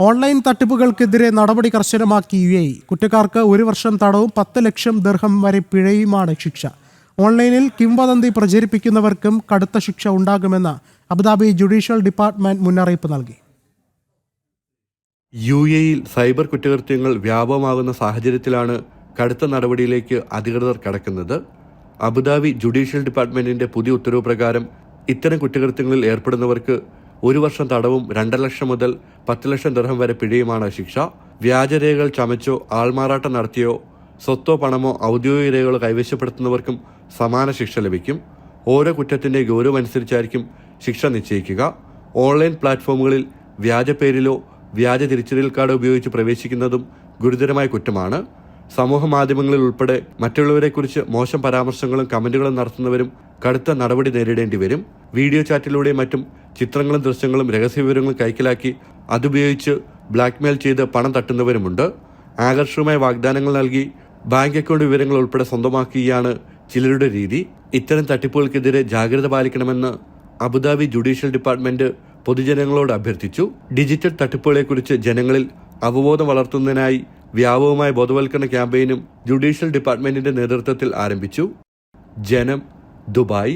Online തട്ടിപ്പുകൾക്കെതിരെ നടപടി കർശനമാക്കി U A കുറ്റക്കാർക്ക് ഒരു വർഷം തടവും പത്ത് ലക്ഷം ദീർഘം വരെ പിഴയുമാണ് ശിക്ഷ. ഓൺലൈനിൽ കിംവദന്തി പ്രചരിപ്പിക്കുന്നവർക്കും കടുത്ത ശിക്ഷ ഉണ്ടാകുമെന്ന് അബുദാബി ജുഡീഷ്യൽ ഡിപ്പാർട്ട്മെന്റ് മുന്നറിയിപ്പ് നൽകി. യു എയിൽ സൈബർ കുറ്റകൃത്യങ്ങൾ വ്യാപകമാകുന്ന സാഹചര്യത്തിലാണ് കടുത്ത നടപടിയിലേക്ക് അധികൃതർ കടക്കുന്നത്. അബുദാബി ജുഡീഷ്യൽ ഡിപ്പാർട്ട്മെന്റിന്റെ പുതിയ ഉത്തരവ് പ്രകാരം ഇത്തരം കുറ്റകൃത്യങ്ങളിൽ ഏർപ്പെടുന്നവർക്ക് ഒരു വർഷം തടവും രണ്ടര ലക്ഷം മുതൽ പത്ത് ലക്ഷം ദർഹം വരെ പിഴയുമാണ് ശിക്ഷ. വ്യാജരേഖകൾ ചമച്ചോ ആൾമാറാട്ടം നടത്തിയോ സ്വത്തോ പണമോ ഔദ്യോഗിക രേഖകളോ കൈവശപ്പെടുത്തുന്നവർക്കും സമാന ശിക്ഷ ലഭിക്കും. ഓരോ കുറ്റത്തിന്റെ ഗൗരവം അനുസരിച്ചായിരിക്കും ശിക്ഷ നിശ്ചയിക്കുക. ഓൺലൈൻ പ്ലാറ്റ്ഫോമുകളിൽ വ്യാജ പേരിലോ വ്യാജ തിരിച്ചറിയൽ കാർഡ് ഉപയോഗിച്ച് പ്രവേശിക്കുന്നതും ഗുരുതരമായ കുറ്റമാണ്. സമൂഹ മാധ്യമങ്ങളിൽ ഉൾപ്പെടെ മറ്റുള്ളവരെക്കുറിച്ച് മോശം പരാമർശങ്ങളും കമന്റുകളും നടത്തുന്നവരും കടുത്ത നടപടി നേരിടേണ്ടി വരും. വീഡിയോ ചാറ്റിലൂടെയും മറ്റും ചിത്രങ്ങളും ദൃശ്യങ്ങളും രഹസ്യ വിവരങ്ങളും കൈക്കലാക്കി അതുപയോഗിച്ച് ബ്ലാക്ക്മെയിൽ ചെയ്ത് പണം തട്ടുന്നവരുമുണ്ട്. ആകർഷകമായ വാഗ്ദാനങ്ങൾ നൽകി ബാങ്ക് അക്കൗണ്ട് വിവരങ്ങൾ ഉൾപ്പെടെ സ്വന്തമാക്കുകയാണ് ചിലരുടെ രീതി. ഇത്തരം തട്ടിപ്പുകൾക്കെതിരെ ജാഗ്രത പാലിക്കണമെന്ന് അബുദാബി ജുഡീഷ്യൽ ഡിപ്പാർട്ട്മെന്റ് പൊതുജനങ്ങളോട് അഭ്യർത്ഥിച്ചു. ഡിജിറ്റൽ തട്ടിപ്പുകളെക്കുറിച്ച് ജനങ്ങളിൽ അവബോധം വളർത്തുന്നതിനായി വ്യാപകമായ ബോധവൽക്കരണ ക്യാമ്പയിനും ജുഡീഷ്യൽ ഡിപ്പാർട്ട്മെന്റിന്റെ നേതൃത്വത്തിൽ ആരംഭിച്ചു. ജനം ദുബായ്